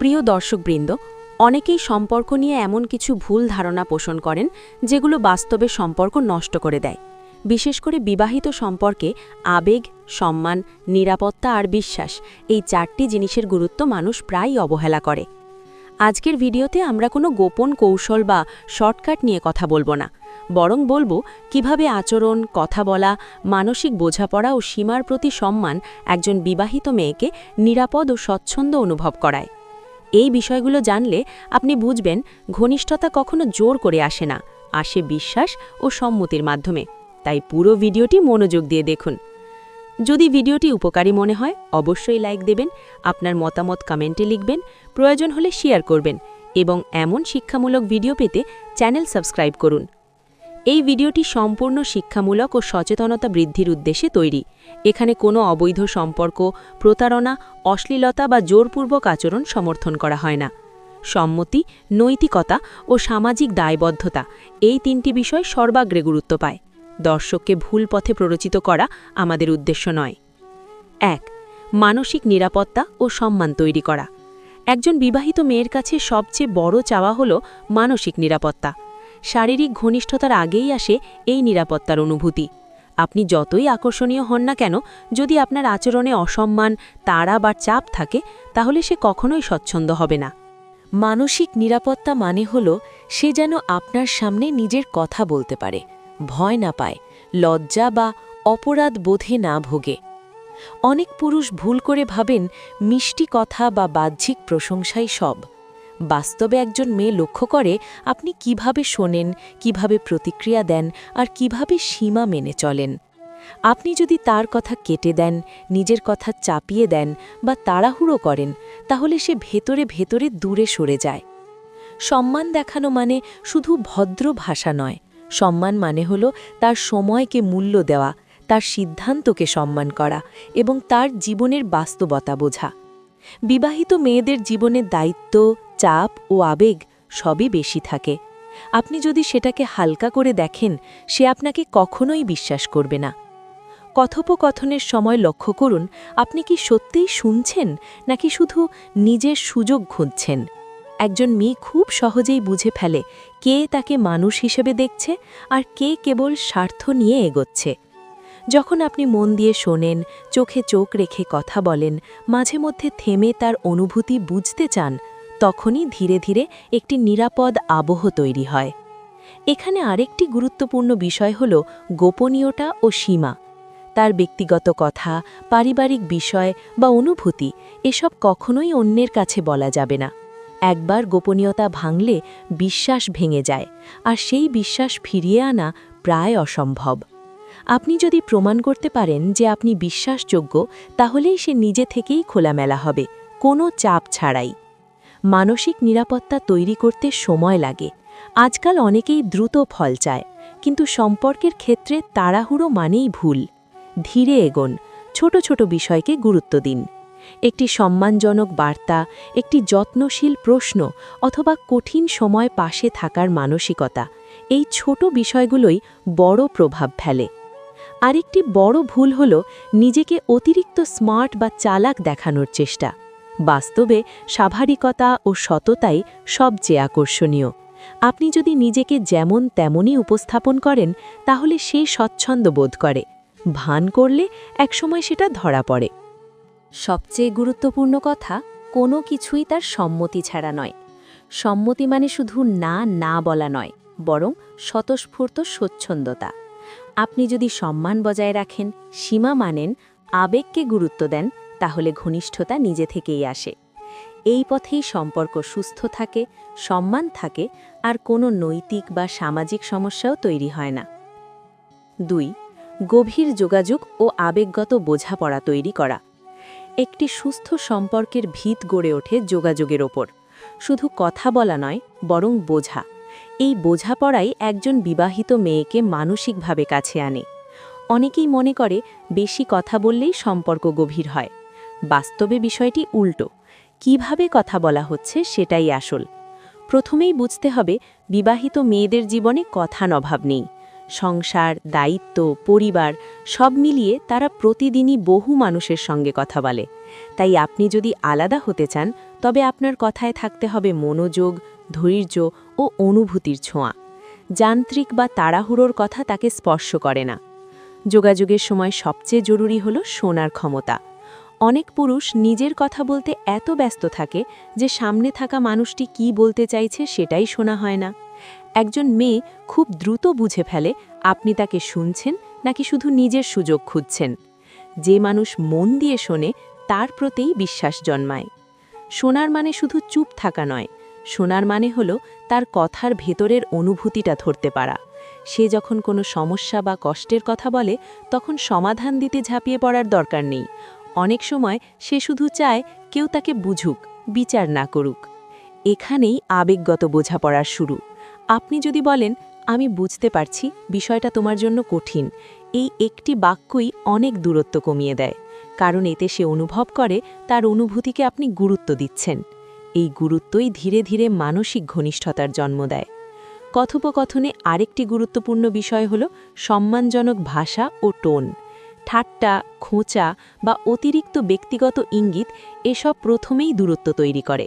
প্রিয় দর্শকবৃন্দ, অনেকেই সম্পর্ক নিয়ে এমন কিছু ভুল ধারণা পোষণ করেন, যেগুলো বাস্তবে সম্পর্ক নষ্ট করে দেয়। বিশেষ করে বিবাহিত সম্পর্কে আবেগ, সম্মান, নিরাপত্তা আর বিশ্বাস এই চারটি জিনিসের গুরুত্ব মানুষ প্রায়ই অবহেলা করে। আজকের ভিডিওতে আমরা কোনো গোপন কৌশল বা শর্টকাট নিয়ে কথা বলব না। বরং বলব কীভাবে আচরণ, কথা বলা, মানসিক বোঝাপড়া ও সীমার প্রতি সম্মান একজন বিবাহিত মেয়েকে নিরাপদ ও স্বচ্ছন্দ অনুভব করায়। এই বিষয়গুলো জানলে আপনি বুঝবেন ঘনিষ্ঠতা কখনো জোর করে আসে না, আসে বিশ্বাস ও সম্মতির মাধ্যমে। তাই পুরো ভিডিওটি মনোযোগ দিয়ে দেখুন। যদি ভিডিওটি উপকারী মনে হয়, অবশ্যই লাইক দেবেন, আপনার মতামত কমেন্টে লিখবেন, প্রয়োজন হলে শেয়ার করবেন এবং এমন শিক্ষামূলক ভিডিও পেতে চ্যানেল সাবস্ক্রাইব করুন। এই ভিডিওটি সম্পূর্ণ শিক্ষামূলক ও সচেতনতা বৃদ্ধির উদ্দেশ্যে তৈরি। এখানে কোনো অবৈধ সম্পর্ক, প্রতারণা, অশ্লীলতা বা জোরপূর্বক আচরণ সমর্থন করা হয় না। সম্মতি, নৈতিকতা ও সামাজিক দায়বদ্ধতা এই তিনটি বিষয় সর্বাগ্রে গুরুত্ব পায়। দর্শককে ভুল পথে প্ররোচিত করা আমাদের উদ্দেশ্য নয়। এক, মানসিক নিরাপত্তা ও সম্মান তৈরি করা। একজন বিবাহিত মেয়ের কাছে সবচেয়ে বড় চাওয়া হল মানসিক নিরাপত্তা। শারীরিক ঘনিষ্ঠতার আগেই আসে এই নিরাপত্তার অনুভূতি। আপনি যতই আকর্ষণীয় হন না কেন, যদি আপনার আচরণে অসম্মান, তাড়া বা চাপ থাকে, তাহলে সে কখনোই স্বচ্ছন্দ হবে না। মানসিক নিরাপত্তা মানে হল সে যেন আপনার সামনে নিজের কথা বলতে পারে, ভয় না পায়, লজ্জা বা অপরাধ বোধে না ভোগে। অনেক পুরুষ ভুল করে ভাবেন, মিষ্টি কথা বা বাহ্যিক প্রশংসাই সব। বাস্তবে একজন মেয়ে লক্ষ্য করে আপনি কীভাবে শোনেন, কীভাবে প্রতিক্রিয়া দেন আর কীভাবে সীমা মেনে চলেন। আপনি যদি তার কথা কেটে দেন, নিজের কথা চাপিয়ে দেন বা তাড়াহুড়ো করেন, তাহলে সে ভেতরে ভেতরে দূরে সরে যায়। সম্মান দেখানো মানে শুধু ভদ্র ভাষা নয়। সম্মান মানে হল তার সময়কে মূল্য দেওয়া, তার সিদ্ধান্তকে সম্মান করা এবং তার জীবনের বাস্তবতা বোঝা। বিবাহিত মেয়েদের জীবনের দায়িত্ব চাপ ও আবেগ সবই বেশি থাকে। আপনি যদি সেটাকে হালকা করে দেখেন, সে আপনাকে কখনোই বিশ্বাস করবে না। কথোপকথনের সময় লক্ষ্য করুন, আপনি কি সত্যিই শুনছেন, নাকি শুধু নিজের সুযোগ খুঁজছেন? একজন মেয়ে খুব সহজেই বুঝে ফেলে কে তাকে মানুষ হিসেবে দেখছে আর কে কেবল স্বার্থ নিয়ে এগোচ্ছে। যখন আপনি মন দিয়ে শোনেন, চোখে চোখ রেখে কথা বলেন, মাঝে মধ্যে থেমে তার অনুভূতি বুঝতে চান তখনই ধীরে ধীরে একটি নিরাপদ আবহ তৈরি হয়। এখানে আরেকটি গুরুত্বপূর্ণ বিষয় হল গোপনীয়তা ও সীমা। তার ব্যক্তিগত কথা, পারিবারিক বিষয় বা অনুভূতি এসব কখনোই অন্যের কাছে বলা যাবে না। একবার গোপনীয়তা ভাঙলে বিশ্বাস ভেঙে যায়, আর সেই বিশ্বাস ফিরিয়ে আনা প্রায় অসম্ভব। আপনি যদি প্রমাণ করতে পারেন যে আপনি বিশ্বাসযোগ্য, তাহলেই সে নিজে থেকেই খোলামেলা হবে, কোনো চাপ ছাড়াই। মানসিক নিরাপত্তা তৈরি করতে সময় লাগে। আজকাল অনেকেই দ্রুত ফল চায়, কিন্তু সম্পর্কের ক্ষেত্রে তাড়াহুড়ো মানেই ভুল। ধীরে এগোন, ছোট ছোট বিষয়কে গুরুত্ব দিন। একটি সম্মানজনক বার্তা, একটি যত্নশীল প্রশ্ন অথবা কঠিন সময় পাশে থাকার মানসিকতা, এই ছোট বিষয়গুলোই বড় প্রভাব ফেলে। আরেকটি বড় ভুল হল নিজেকে অতিরিক্ত স্মার্ট বা চালাক দেখানোর চেষ্টা। বাস্তবে স্বাভাবিকতা ও সততাই সবচেয়ে আকর্ষণীয়। আপনি যদি নিজেকে যেমন তেমনই উপস্থাপন করেন, তাহলে সে স্বচ্ছন্দ বোধ করে। ভান করলে একসময় সেটা ধরা পড়ে। সবচেয়ে গুরুত্বপূর্ণ কথা, কোনো কিছুই তার সম্মতি ছাড়া নয়। সম্মতি মানে শুধু না না বলা নয়, বরং স্বতঃস্ফূর্ত স্বচ্ছন্দতা। আপনি যদি সম্মান বজায় রাখেন, সীমা মানেন, আবেগকে গুরুত্ব দেন তাহলে ঘনিষ্ঠতা নিজে থেকেই আসে। এই পথেই সম্পর্ক সুস্থ থাকে, সম্মান থাকে, আর কোনো নৈতিক বা সামাজিক সমস্যাও তৈরি হয় না। দুই, গভীর যোগাযোগ ও আবেগগত বোঝাপড়া তৈরি করা। একটি সুস্থ সম্পর্কের ভিত গড়ে ওঠে যোগাযোগের ওপর। শুধু কথা বলা নয়, বরং বোঝা। এই বোঝাপড়াই একজন বিবাহিত মেয়েকে মানসিকভাবে কাছে আনে। অনেকেই মনে করে, বেশি কথা বললেই সম্পর্ক গভীর হয়। বাস্তবে বিষয়টি উল্টো। কীভাবে কথা বলা হচ্ছে সেটাই আসল। প্রথমেই বুঝতে হবে, বিবাহিত মেয়েদের জীবনে কথার অভাব নেই। সংসার, দায়িত্ব, পরিবার সব মিলিয়ে তারা প্রতিদিনই বহু মানুষের সঙ্গে কথা বলে। তাই আপনি যদি আলাদা হতে চান, তবে আপনার কথায় থাকতে হবে মনোযোগ, ধৈর্য ও অনুভূতির ছোঁয়া। যান্ত্রিক বা তাড়াহুড়োর কথা তাকে স্পর্শ করে না। যোগাযোগের সময় সবচেয়ে জরুরি হল শোনার ক্ষমতা। অনেক পুরুষ নিজের কথা বলতে এত ব্যস্ত থাকে যে সামনে থাকা মানুষটি কি বলতে চাইছে সেটাই শোনা হয় না। একজন মেয়ে খুব দ্রুত বুঝে ফেলে আপনি তাকে শুনছেন নাকি শুধু নিজের সুযোগ খুঁজছেন। যে মানুষ মন দিয়ে শোনে তার প্রতিই বিশ্বাস জন্মায়। শোনার মানে শুধু চুপ থাকা নয়, শোনার মানে হল তার কথার ভেতরের অনুভূতিটা ধরতে পারা। সে যখন কোনো সমস্যা বা কষ্টের কথা বলে তখন সমাধান দিতে ঝাঁপিয়ে পড়ার দরকার নেই। অনেক সময় সে শুধু চায় কেউ তাকে বুঝুক, বিচার না করুক। এখানেই আবেগগত বোঝাপড়ার শুরু। আপনি যদি বলেন, আমি বুঝতে পারছি, বিষয়টা তোমার জন্য কঠিন। এই একটি বাক্যই অনেক দূরত্ব কমিয়ে দেয়, কারণ এতে সে অনুভব করে তার অনুভূতিকে আপনি গুরুত্ব দিচ্ছেন। এই গুরুত্বই ধীরে ধীরে মানসিক ঘনিষ্ঠতার জন্ম দেয়। কথোপকথনে আরেকটি গুরুত্বপূর্ণ বিষয় হল সম্মানজনক ভাষা ও টোন। ঠাট্টা, খোঁচা বা অতিরিক্ত ব্যক্তিগত ইঙ্গিত এসব প্রথমেই দূরত্ব তৈরি করে।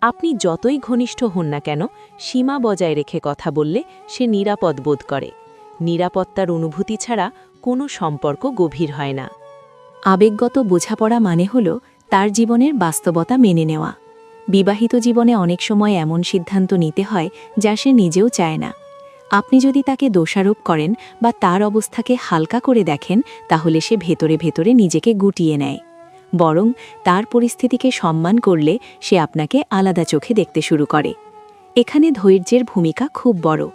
আপনি যতই ঘনিষ্ঠ হন না কেন, সীমা বজায় রেখে কথা বললে সে নিরাপদ বোধ করে। নিরাপত্তার অনুভূতি ছাড়া কোনো সম্পর্ক গভীর হয় না। আবেগগত বোঝাপড়া মানে হল তার জীবনের বাস্তবতা মেনে নেওয়া। বিবাহিত জীবনে অনেক সময় এমন সিদ্ধান্ত নিতে হয় যা সে নিজেও চায় না। আপনি যদি তাকে দোষারোপ করেন বা তার অবস্থাকে হালকা করে দেখেন, তাহলে সে ভেতরে ভেতরে নিজেকে গুটিয়ে নেয়। বরং তার পরিস্থিতিকে সম্মান করলে সে আপনাকে আলাদা চোখে দেখতে শুরু করে। এখানে ধৈর্যের ভূমিকা খুব বড়।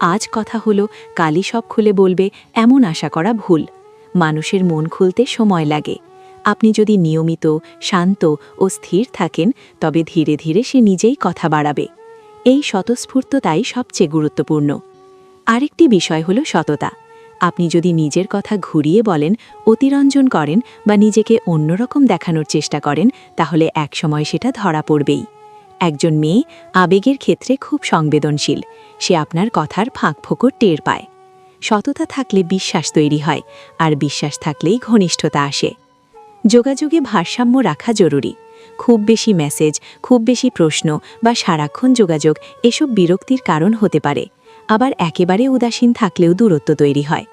আজ কথা হলো, কালই সব খুলে বলবে, এমন আশা করা ভুল। মানুষের মন খুলতে সময় লাগে। আপনি যদি নিয়মিত, শান্ত ও স্থির থাকেন, তবে ধীরে ধীরে সে নিজেই কথা বাড়াবে। এই স্বতঃস্ফূর্ততাই সবচেয়ে গুরুত্বপূর্ণ। আরেকটি বিষয় হল সততা। আপনি যদি নিজের কথা ঘুরিয়ে বলেন, অতিরঞ্জন করেন বা নিজেকে অন্যরকম দেখানোর চেষ্টা করেন, তাহলে একসময় সেটা ধরা পড়বেই। একজন মেয়ে আবেগের ক্ষেত্রে খুব সংবেদনশীল। সে আপনার কথার ফাঁক ফোকর টের পায়। সততা থাকলে বিশ্বাস তৈরি হয়, আর বিশ্বাস থাকলেই ঘনিষ্ঠতা আসে। যোগাযোগে ভারসাম্য রাখা জরুরি। খুব বেশি মেসেজ, খুব বেশি প্রশ্ন বা সারাক্ষণ যোগাযোগ এসব বিরক্তির কারণ হতে পারে। আবার একেবারে উদাসীন থাকলেও দূরত্ব তৈরি হয়।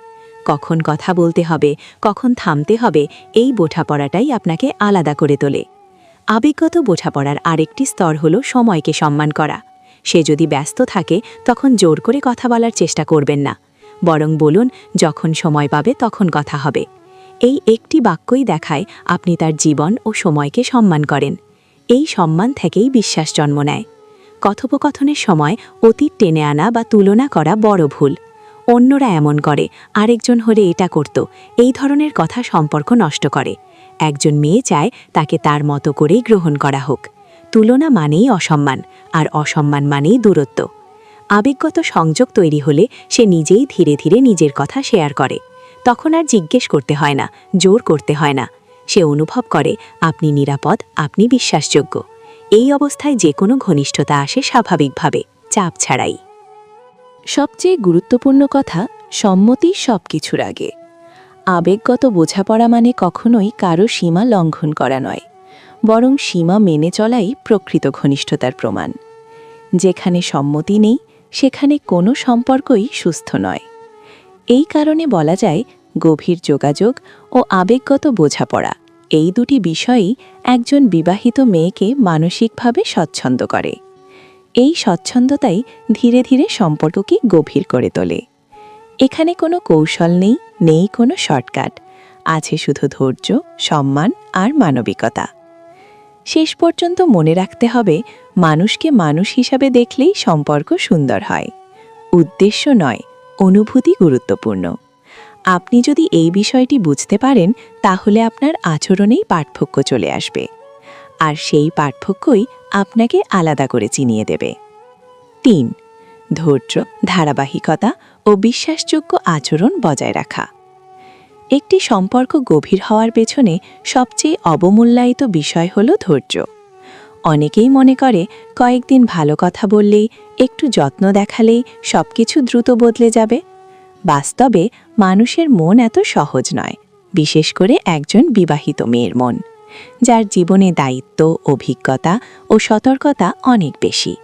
কখন কথা বলতে হবে, কখন থামতে হবে, এই বোঝাপড়াটাই আপনাকে আলাদা করে তোলে। আবেগগত বোঝাপড়ার আরেকটি স্তর হল সময়কে সম্মান করা। সে যদি ব্যস্ত থাকে, তখন জোর করে কথা বলার চেষ্টা করবেন না। বরং বলুন, যখন সময় পাবে, তখন কথা হবে। এই একটি বাক্যই দেখায় আপনি তার জীবন ও সময়কে সম্মান করেন। এই সম্মান থেকেই বিশ্বাস জন্ম নেয়। কথোপকথনের সময় অতীত টেনে আনা বা তুলনা করা বড় ভুল। অন্যরা এমন করে, আরেকজন হলে এটা করত, এই ধরনের কথা সম্পর্ক নষ্ট করে। একজন মেয়ে চায় তাকে তার মতো করেই গ্রহণ করা হোক। তুলনা মানেই অসম্মান, আর অসম্মান মানেই দূরত্ব। আবেগগত সংযোগ তৈরি হলে সে নিজেই ধীরে ধীরে নিজের কথা শেয়ার করে। তখন আর জিজ্ঞেস করতে হয় না, জোর করতে হয় না। সে অনুভব করে, আপনি নিরাপদ, আপনি বিশ্বাসযোগ্য। এই অবস্থায় যে কোনো ঘনিষ্ঠতা আসে স্বাভাবিকভাবে, চাপ ছাড়াই। সবচেয়ে গুরুত্বপূর্ণ কথা, সম্মতি সব কিছুর আগে। আবেগগত বোঝাপড়া মানে কখনোই কারও সীমা লঙ্ঘন করা নয়, বরং সীমা মেনে চলাই প্রকৃত ঘনিষ্ঠতার প্রমাণ। যেখানে সম্মতি নেই, সেখানে কোনো সম্পর্কই সুস্থ নয়। এই কারণে বলা যায় গভীর যোগাযোগ ও আবেগগত বোঝাপড়া। এই দুটি বিষয়ই একজন বিবাহিত মেয়েকে মানসিকভাবে স্বচ্ছন্দ করে। এই স্বচ্ছন্দতাই ধীরে ধীরে সম্পর্ককে গভীর করে তোলে। এখানে কোনো কৌশল নেই নেই কোনো শর্টকাট। আছে শুধু ধৈর্য, সম্মান আর মানবিকতা। শেষ পর্যন্ত মনে রাখতে হবে, মানুষকে মানুষ হিসাবে দেখলেই সম্পর্ক সুন্দর হয়। উদ্দেশ্য নয়, অনুভূতি গুরুত্বপূর্ণ। আপনি যদি এই বিষয়টি বুঝতে পারেন, তাহলে আপনার আচরণেই পার্থক্য চলে আসবে। আর সেই পার্থক্যই আপনাকে আলাদা করে চিনিয়ে দেবে। তিন, ধৈর্য, ধারাবাহিকতা ও বিশ্বাসযোগ্য আচরণ বজায় রাখা। একটি সম্পর্ক গভীর হওয়ার পেছনে সবচেয়ে অবমূল্যায়িত বিষয় হল ধৈর্য। অনেকেই মনে করে, কয়েকদিন ভালো কথা বললেই, একটু যত্ন দেখালেই সব কিছু দ্রুত বদলে যাবে। বাস্তবে মানুষের মন এত সহজ নয়, বিশেষ করে একজন বিবাহিত মেয়ের মন, যার জীবনে দায়িত্ব, অভিজ্ঞতা ও সতর্কতা অনেক বেশি।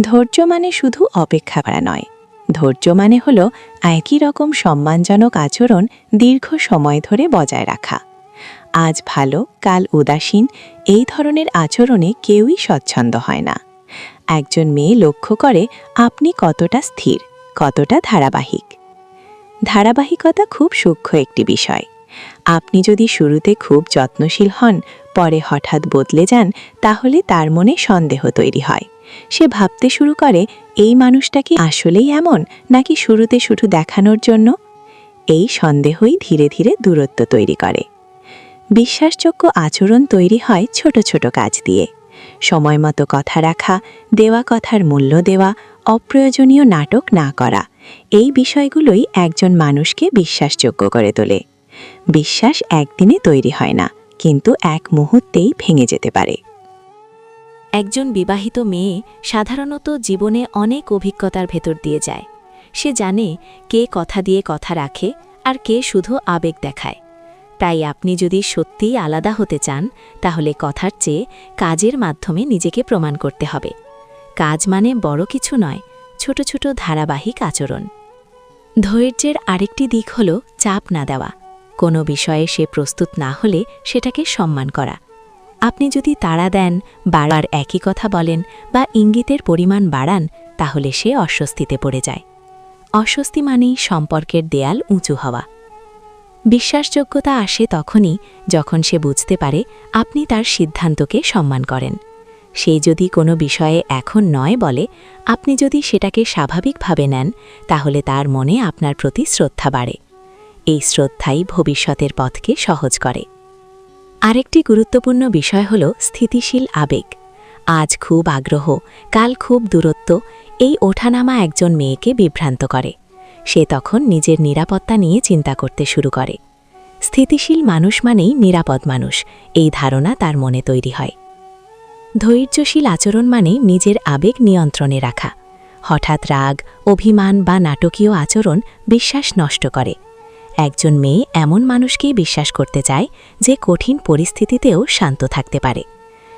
ধৈর্য মানে শুধু অপেক্ষা করা নয়, ধৈর্য মানে হল একই রকম সম্মানজনক আচরণ দীর্ঘ সময় ধরে বজায় রাখা। আজ ভালো, কাল উদাসীন, এই ধরনের আচরণে কেউই স্বচ্ছন্দ হয় না। একজন মেয়ে লক্ষ্য করে আপনি কতটা স্থির, কতটা ধারাবাহিক। ধারাবাহিকতা খুব সূক্ষ্ম একটি বিষয়। আপনি যদি শুরুতে খুব যত্নশীল হন, পরে হঠাৎ বদলে যান, তাহলে তার মনে সন্দেহ তৈরি হয়। সে ভাবতে শুরু করে, এই মানুষটা কি আসলেই এমন, নাকি শুরুতে শুধু দেখানোর জন্য? এই সন্দেহই ধীরে ধীরে দূরত্ব তৈরি করে। বিশ্বাসযোগ্য আচরণ তৈরি হয় ছোট ছোট কাজ দিয়ে। সময় মতো কথা রাখা, দেওয়া কথার মূল্য দেওয়া, অপ্রয়োজনীয় নাটক না করা এই বিষয়গুলোই একজন মানুষকে বিশ্বাসযোগ্য করে তোলে। বিশ্বাস একদিনে তৈরি হয় না, কিন্তু এক মুহূর্তেই ভেঙে যেতে পারে। একজন বিবাহিত মেয়ে সাধারণত জীবনে অনেক অভিজ্ঞতার ভেতর দিয়ে যায়। সে জানে কে কথা দিয়ে কথা রাখে আর কে শুধু আবেগ দেখায়। তাই আপনি যদি সত্যিই আলাদা হতে চান, তাহলে কথার চেয়ে কাজের মাধ্যমে নিজেকে প্রমাণ করতে হবে। কাজ মানে বড় কিছু নয় ছোট ছোট ধারাবাহিক আচরণ। ধৈর্যের আরেকটি দিক হল চাপ না দেওয়া। কোনো বিষয়ে সে প্রস্তুত না হলে সেটাকে সম্মান করা। আপনি যদি তাড়া দেন, বারবার একই কথা বলেন বা ইঙ্গিতের পরিমাণ বাড়ান, তাহলে সে অস্বস্তিতে পড়ে যায়। অস্বস্তি মানেই সম্পর্কের দেয়াল উঁচু হওয়া। বিশ্বাসযোগ্যতা আসে তখনই যখন সে বুঝতে পারে আপনি তার সিদ্ধান্তকে সম্মান করেন। সে যদি কোনো বিষয়ে এখন নয় বলে, আপনি যদি সেটাকে স্বাভাবিকভাবে নেন, তাহলে তার মনে আপনার প্রতি শ্রদ্ধা বাড়ে। এই শ্রদ্ধাই ভবিষ্যতের পথকে সহজ করে। আরেকটি গুরুত্বপূর্ণ বিষয় হল স্থিতিশীল আবেগ। আজ খুব আগ্রহ, কাল খুব দূরত্ব, এই ওঠানামা একজন মেয়েকে বিভ্রান্ত করে। সে তখন নিজের নিরাপত্তা নিয়ে চিন্তা করতে শুরু করে। স্থিতিশীল মানুষ মানেই নিরাপদ মানুষ, এই ধারণা তার মনে তৈরি হয়। ধৈর্যশীল আচরণ মানে নিজের আবেগ নিয়ন্ত্রণে রাখা। হঠাৎ রাগ, অভিমান বা নাটকীয় আচরণ বিশ্বাস নষ্ট করে। একজন মেয়ে এমন মানুষকেই বিশ্বাস করতে চায় যে কঠিন পরিস্থিতিতেও শান্ত থাকতে পারে।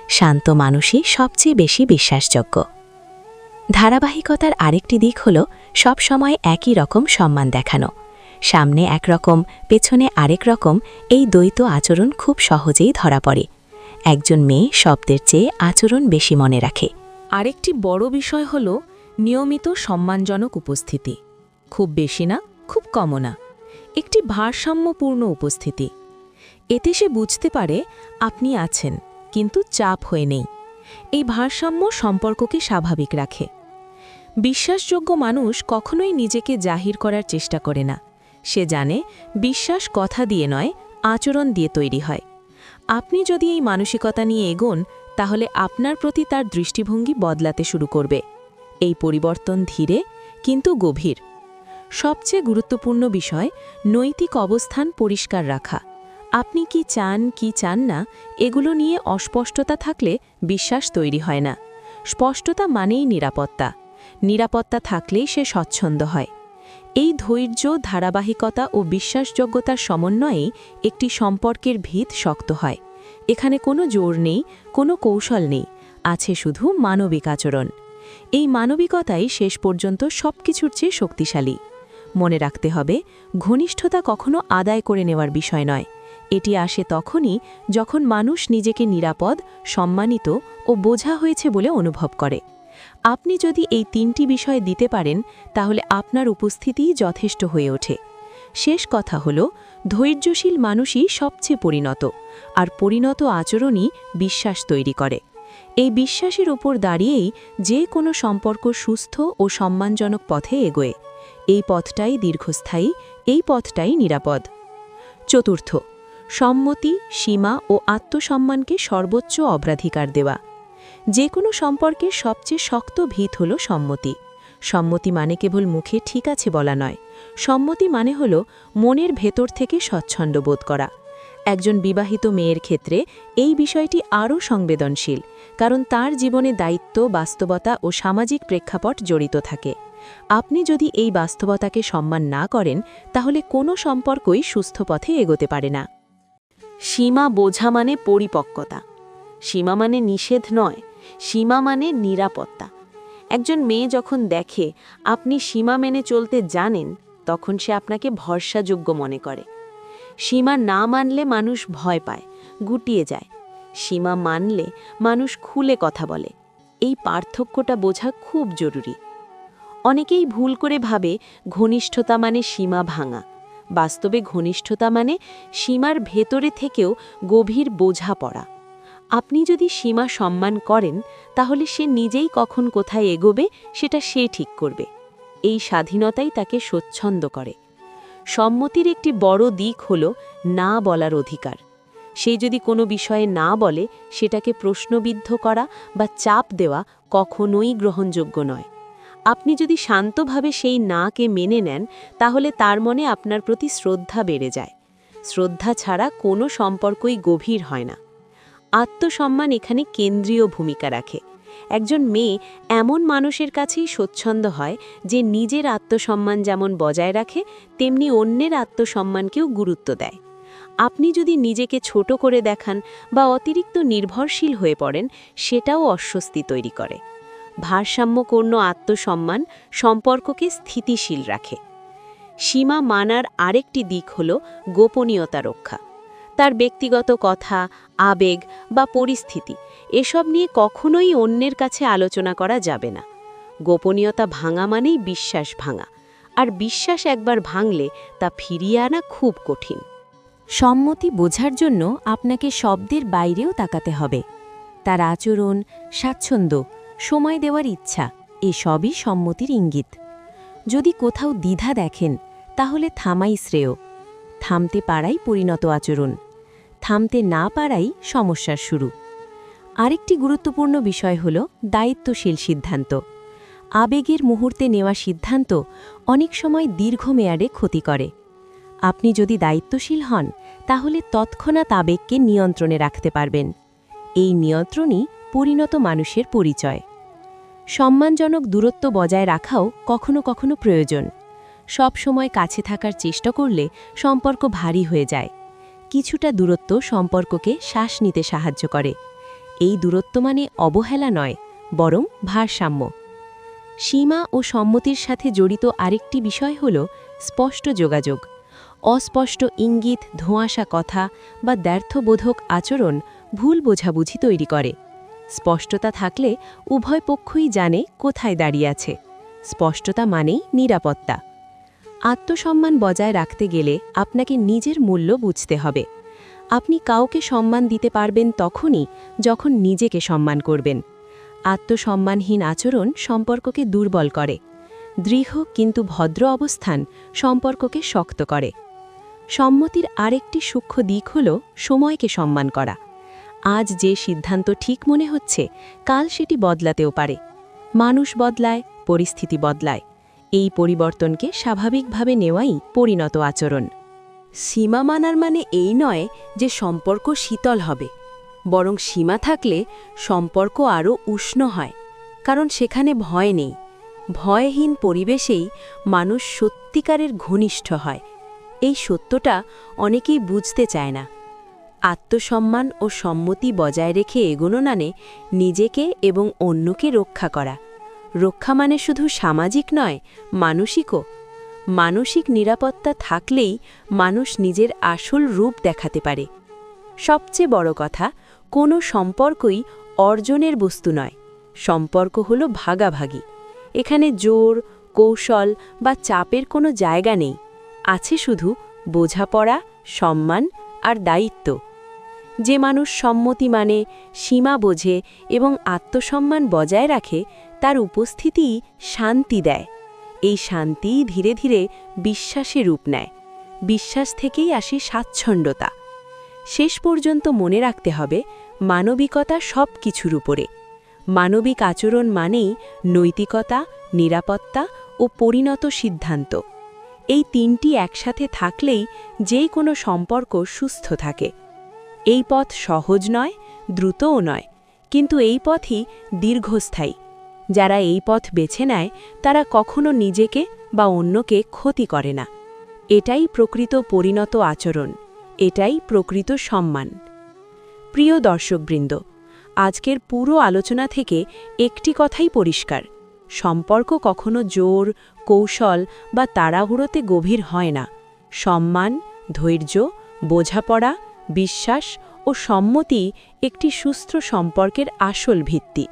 শান্ত মানুষই সবচেয়ে বেশি বিশ্বাসযোগ্য। ধারাবাহিকতার আরেকটি দিক হল সবসময় একই রকম সম্মান দেখানো। সামনে একরকম, পেছনে আরেক রকম এই দ্বৈত আচরণ খুব সহজেই ধরা পড়ে। একজন মেয়ে শব্দের চেয়ে আচরণ বেশি মনে রাখে। আরেকটি বড় বিষয় হল নিয়মিত সম্মানজনক উপস্থিতি। খুব বেশি না, খুব কমও না। একটি ভারসাম্যপূর্ণ উপস্থিতি। এতে সে বুঝতে পারে আপনি আছেন, কিন্তু চাপ হয়ে নেই। এই ভারসাম্য সম্পর্ককে স্বাভাবিক রাখে। বিশ্বাসযোগ্য মানুষ কখনোই নিজেকে জাহির করার চেষ্টা করে না। সে জানে বিশ্বাস কথা দিয়ে নয়, আচরণ দিয়ে তৈরি হয়। আপনি যদি এই মানসিকতা নিয়ে এগোন, তাহলে আপনার প্রতি তার দৃষ্টিভঙ্গি বদলাতে শুরু করবে। এই পরিবর্তন ধীরে কিন্তু গভীর। সবচেয়ে গুরুত্বপূর্ণ বিষয়, নৈতিক অবস্থান পরিষ্কার রাখা। আপনি কি চান কি চান না, এগুলো নিয়ে অস্পষ্টতা থাকলে বিশ্বাস তৈরি হয় না। স্পষ্টতা মানেই নিরাপত্তা। নিরাপত্তা থাকলেই সে স্বচ্ছন্দ হয়। এই ধৈর্য, ধারাবাহিকতা ও বিশ্বাসযোগ্যতার সমন্বয়েই একটি সম্পর্কের ভিত শক্ত হয়। এখানে কোনো জোর নেই, কোনো কৌশল নেই, আছে শুধু মানবিক আচরণ। এই মানবিকতাই শেষ পর্যন্ত সবকিছুর চেয়ে শক্তিশালী। মনে রাখতে হবে, ঘনিষ্ঠতা কখনো আদায় করে নেওয়ার বিষয় নয়। এটি আসে তখনই যখন মানুষ নিজেকে নিরাপদ, সম্মানিত ও বোঝা হয়েছে বলে অনুভব করে। আপনি যদি এই তিনটি বিষয় দিতে পারেন, তাহলে আপনার উপস্থিতিই যথেষ্ট হয়ে ওঠে। শেষ কথা হল, ধৈর্যশীল মানুষই সবচেয়ে পরিণত, আর পরিণত আচরণই বিশ্বাস তৈরি করে। এই বিশ্বাসের উপর দাঁড়িয়েই যে কোনো সম্পর্ক সুস্থ ও সম্মানজনক পথে এগোয়। এই পথটাই দীর্ঘস্থায়ী, এই পথটাই নিরাপদ। চতুর্থ, সম্মতি, সীমা ও আত্মসম্মানকে সর্বোচ্চ অগ্রাধিকার দেওয়া। যে কোনো সম্পর্কের সবচেয়ে শক্ত ভিত হল সম্মতি। সম্মতি মানে কেবল মুখে ঠিক আছে বলা নয়। সম্মতি মানে হল মনের ভেতর থেকে স্বচ্ছন্দ বোধ করা। একজন বিবাহিত মেয়ের ক্ষেত্রে এই বিষয়টি আরও সংবেদনশীল, কারণ তার জীবনে দায়িত্ব, বাস্তবতা ও সামাজিক প্রেক্ষাপট জড়িত থাকে। আপনি যদি এই বাস্তবতাকে সম্মান না করেন, তাহলে কোনো সম্পর্কই সুস্থ পথে এগোতে পারে না। সীমা বোঝা মানে পরিপক্কতা। সীমা মানে নিষেধ নয় সীমা মানে নিরাপত্তা। একজন মেয়ে যখন দেখে আপনি সীমা মেনে চলতে জানেন, তখন সে আপনাকে ভরসাযোগ্য মনে করে। সীমা না মানলে মানুষ ভয় পায়, গুটিয়ে যায়। সীমা মানলে মানুষ খুলে কথা বলে। এই পার্থক্যটা বোঝা খুব জরুরি। অনেকেই ভুল করে ভাবে ঘনিষ্ঠতা মানে সীমা ভাঙা। বাস্তবে ঘনিষ্ঠতা মানে সীমার ভেতরে থেকেও গভীর বোঝা পড়া আপনি যদি সীমা সম্মান করেন, তাহলে সে নিজেই কখন কোথায় এগোবে সেটা সে ঠিক করবে। এই স্বাধীনতাই তাকে স্বচ্ছন্দ করে। সম্মতির একটি বড় দিক হল না বলার অধিকার। সে যদি কোনো বিষয়ে না বলে, সেটাকে প্রশ্নবিদ্ধ করা বা চাপ দেওয়া কখনোই গ্রহণযোগ্য নয়। আপনি যদি শান্তভাবে সেই নাকে মেনে নেন, তাহলে তার মনে আপনার প্রতি শ্রদ্ধা বেড়ে যায়। শ্রদ্ধা ছাড়া কোনো সম্পর্কই গভীর হয় না। আত্মসম্মান এখানে কেন্দ্রীয় ভূমিকা রাখে। একজন মেয়ে এমন মানুষের কাছেই স্বচ্ছন্দ হয় যে নিজের আত্মসম্মান যেমন বজায় রাখে, তেমনি অন্যের আত্মসম্মানকেও গুরুত্ব দেয়। আপনি যদি নিজেকে ছোট করে দেখান বা অতিরিক্ত নির্ভরশীল হয়ে পড়েন, সেটাও অস্বস্তি তৈরি করে। ভারসাম্যপূর্ণ আত্মসম্মান সম্পর্ককে স্থিতিশীল রাখে। সীমা মানার আরেকটি দিক হল গোপনীয়তা রক্ষা। তার ব্যক্তিগত কথা, আবেগ বা পরিস্থিতি, এসব নিয়ে কখনোই অন্যের কাছে আলোচনা করা যাবে না। গোপনীয়তা ভাঙা মানেই বিশ্বাস ভাঙা, আর বিশ্বাস একবার ভাঙলে তা ফিরিয়ে আনা খুব কঠিন। সম্মতি বোঝার জন্য আপনাকে শব্দের বাইরেও তাকাতে হবে। তার আচরণ, স্বাচ্ছন্দ্য, সময় দেওয়ার ইচ্ছা, এসবই সম্মতির ইঙ্গিত। যদি কোথাও দ্বিধা দেখেন, তাহলে থামাই শ্রেয়। থামতে পারাই পরিণত আচরণ। থামতে না পারাই সমস্যার শুরু। আরেকটি গুরুত্বপূর্ণ বিষয় হল দায়িত্বশীল সিদ্ধান্ত। আবেগের মুহূর্তে নেওয়া সিদ্ধান্ত অনেক সময় দীর্ঘমেয়াদে ক্ষতি করে। আপনি যদি দায়িত্বশীল হন, তাহলে তৎক্ষণাৎ আবেগকে নিয়ন্ত্রণে রাখতে পারবেন। এই নিয়ন্ত্রণই পরিণত মানুষের পরিচয়। সম্মানজনক দূরত্ব বজায় রাখাও কখনো কখনো প্রয়োজন। সব সময় কাছে থাকার চেষ্টা করলে সম্পর্ক ভারী হয়ে যায়। কিছুটা দূরত্ব সম্পর্ককে শ্বাস নিতে সাহায্য করে। এই দূরত্ব মানে অবহেলা নয়, বরং ভারসাম্য। সীমা ও সম্মতির সাথে জড়িত আরেকটি বিষয় হল স্পষ্ট যোগাযোগ। অস্পষ্ট ইঙ্গিত, ধোঁয়াশা কথা বা দ্ব্যর্থবোধক আচরণ ভুল বোঝাবুঝি তৈরি করে। স্পষ্টতা থাকলে উভয় পক্ষই জানে কোথায় দাঁড়িয়ে আছে। স্পষ্টতা মানেই নিরাপত্তা। আত্মসম্মান বজায় রাখতে গেলে আপনাকে নিজের মূল্য বুঝতে হবে। আপনি কাউকে সম্মান দিতে পারবেন তখনই যখন নিজেকে সম্মান করবেন। আত্মসম্মানহীন আচরণ সম্পর্ককে দুর্বল করে। দৃঢ় কিন্তু ভদ্র অবস্থান সম্পর্ককে শক্ত করে। সম্মতির আরেকটি সূক্ষ্ম দিক হল সময়কে সম্মান করা। আজ যে সিদ্ধান্ত ঠিক মনে হচ্ছে, কাল সেটি বদলাতেও পারে। মানুষ বদলায়, পরিস্থিতি বদলায়। এই পরিবর্তনকে স্বাভাবিকভাবে নেওয়াই পরিণত আচরণ। সীমা মানার মানে এই নয় যে সম্পর্ক শীতল হবে, বরং সীমা থাকলে সম্পর্ক আরও উষ্ণ হয়, কারণ সেখানে ভয় নেই। ভয়হীন পরিবেশেই মানুষ সত্যিকারের ঘনিষ্ঠ হয়। এই সত্যটা অনেকেই বুঝতে চায় না। আত্মসম্মান ও সম্মতি বজায় রেখে এগোনো নানে নিজেকে এবং অন্যকে রক্ষা করা। রক্ষা মানে শুধু সামাজিক নয়, মানসিকও। মানসিক নিরাপত্তা থাকলেই মানুষ নিজের আসল রূপ দেখাতে পারে। সবচেয়ে বড় কথা, কোনো সম্পর্কই অর্জনের বস্তু নয়। সম্পর্ক হল ভাগাভাগি। এখানে জোর, কৌশল বা চাপের কোনো জায়গা নেই। আছে শুধু বোঝাপড়া, সম্মান আর দায়িত্ব। যে মানুষ সম্মতি মানে সীমা বোঝে এবং আত্মসম্মান বজায় রাখে তার উপস্থিতিই শান্তি দেয়। এই শান্তি ধীরে ধীরে বিশ্বাসে রূপ নেয়। বিশ্বাস থেকেই আসে স্বাচ্ছন্দ্যতা। শেষ পর্যন্ত মনে রাখতে হবে, মানবিকতা সব কিছুর উপরে। মানবিক আচরণ মানেই নৈতিকতা, নিরাপত্তা ও পরিণত সিদ্ধান্ত। এই তিনটি একসাথে থাকলেই যেই কোনো সম্পর্ক সুস্থ থাকে। এই পথ সহজ নয়, দ্রুতও নয়, কিন্তু এই পথই দীর্ঘস্থায়ী। যারা এই পথ বেছে নেয়, তারা কখনো নিজেকে বা অন্যকে ক্ষতি করে না। এটাই প্রকৃত পরিণত আচরণ, এটাই প্রকৃত সম্মান। প্রিয় দর্শকবৃন্দ, আজকের পুরো আলোচনা থেকে একটি কথাই পরিষ্কার। সম্পর্ক কখনো জোর, কৌশল বা তাড়াহুড়োতে গভীর হয় না। সম্মান, ধৈর্য, বোঝাপড়া, বিশ্বাস ও সম্মতি একটি সুস্থ সম্পর্কের আসল ভিত্তি।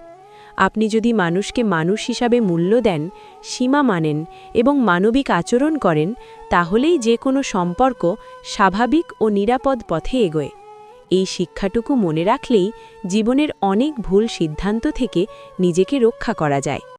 আপনি যদি মানুষকে মানুষ হিসাবে মূল্য দেন, সীমা মানেন এবং মানবিক আচরণ করেন, তাহলেই যে কোনো সম্পর্ক স্বাভাবিক ও নিরাপদ পথে এগোয়। এই শিক্ষাটুকু মনে রাখলেই জীবনের অনেক ভুল সিদ্ধান্ত থেকে নিজেকে রক্ষা করা যায়।